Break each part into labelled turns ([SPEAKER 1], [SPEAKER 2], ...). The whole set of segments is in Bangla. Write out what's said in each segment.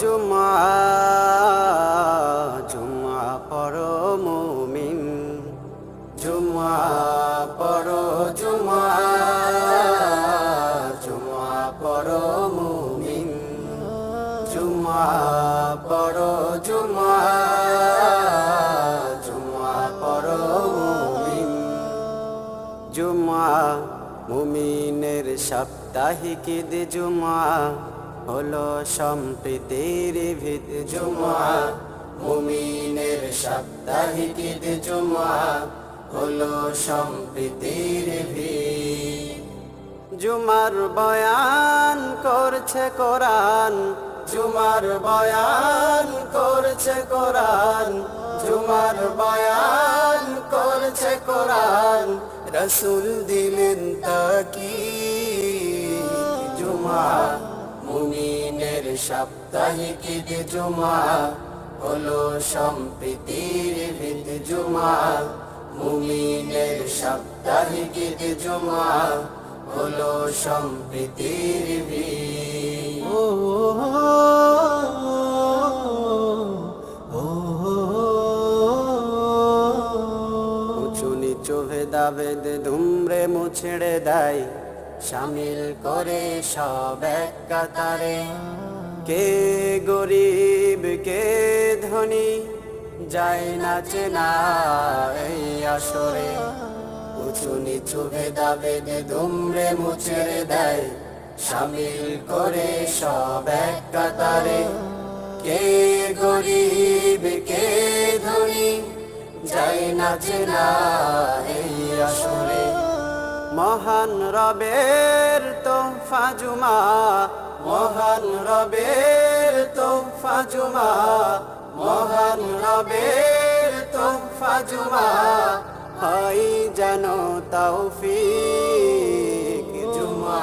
[SPEAKER 1] জুমা জুমা পড়ো মুমিন। জুমা পড়ো, জুমা জুমা পড়ো মুমিন। জুমা পড়ো, জুমা জুমা পড়ো মুমিন। জুমা মুমিনের সাপ্তাহিক ঈদ জুমা। হলো সম্প্রীতির ভিত জুমা, মুমিনের সাপ্তাহিক ঈদ জুমা, হলো সম্প্রীতির ভিত। জুমার বয়ান করছে কোরআন, জুমার বয়ান করছে কোরআন, জুমার বয়ান করছে কোরআন, রসুল দিলেন তাকি জুমা। মুমিনের সাপ্তাহিক ঈদ জুমা হলো সম্প্রীতির ভিত জুমা মুমিনের সাপ্তাহিক ঈদ জুমা হলো সম্প্রীতির নিচু ভেদাভেদ ধুমরে মুছড়ে দেয় সামিল করে সব এক কাতারে কে গরিব, কে ধনী যায় না চেনা এই আসরে। উঁচু নিচু ভেদাভেদ ধুমরে মুছড়ে দেয়, সামিল করে সব এক কাতারে কে গরিব, কে ধনী, যাই না চেনা এই আসরে। মহান রবের তো ফাজুমা মহান রবের তো ফাজুমা মহান রবের তো ফাজুমা হয় যেন তৌফিক জুমা,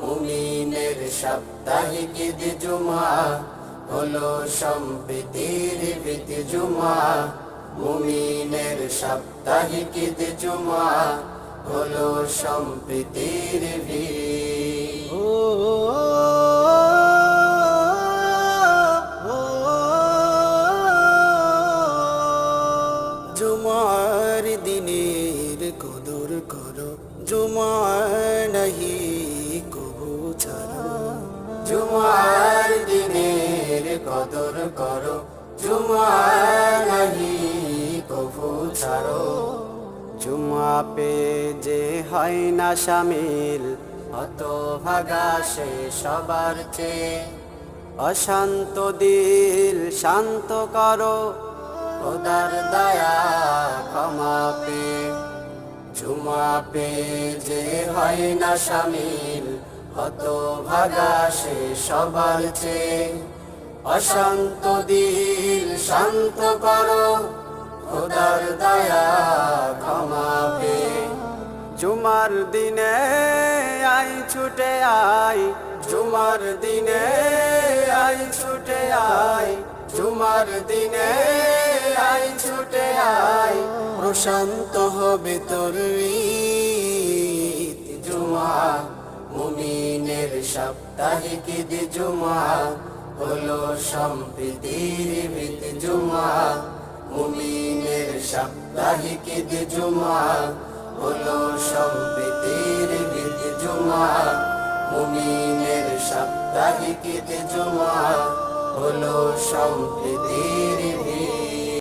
[SPEAKER 1] মুমিনের সাপ্তাহিক জুমা, হলো সম্প্রীতির ভিত জুমা, মুমিনের সাপ্তাহিক জুমা। হলো সম্প্রীতির জুমার দিনের কদর করো জুমার নাহি কবু ছাড়ো। জুমার দিনের কদর করো জুমার নাহি কবু ছাড়ো। জুমা পে যে হয় না সামিল হত ভাগা সে সবার চেয়ে। অশান্ত দিল, শান্ত করো, খোদার দয়া ক্ষমা পে ঝুমা পে যে হয় না সামিল হত ভাগা সে সবার চেয়ে। অশান্ত দিল, শান্ত করো খোদার দয়া ক্ষমা পে জুমার দিনে আই ছুটে আই। জুমার দিনে আই ছুটে আই। জুমার দিনে আই ছুটে আই। প্রশান্ত হবে তোর জুমা। মুমিনের সাপ্তাহিক জুমা। হলো সম্প্রীতির জুমা। সাপ্তাহিক ঈদ জুমা হলো সম্প্রীতির ভিত জুমা মুমিনের সাপ্তাহিক ঈদ জুমা হলো সম্প্রীতির ভিত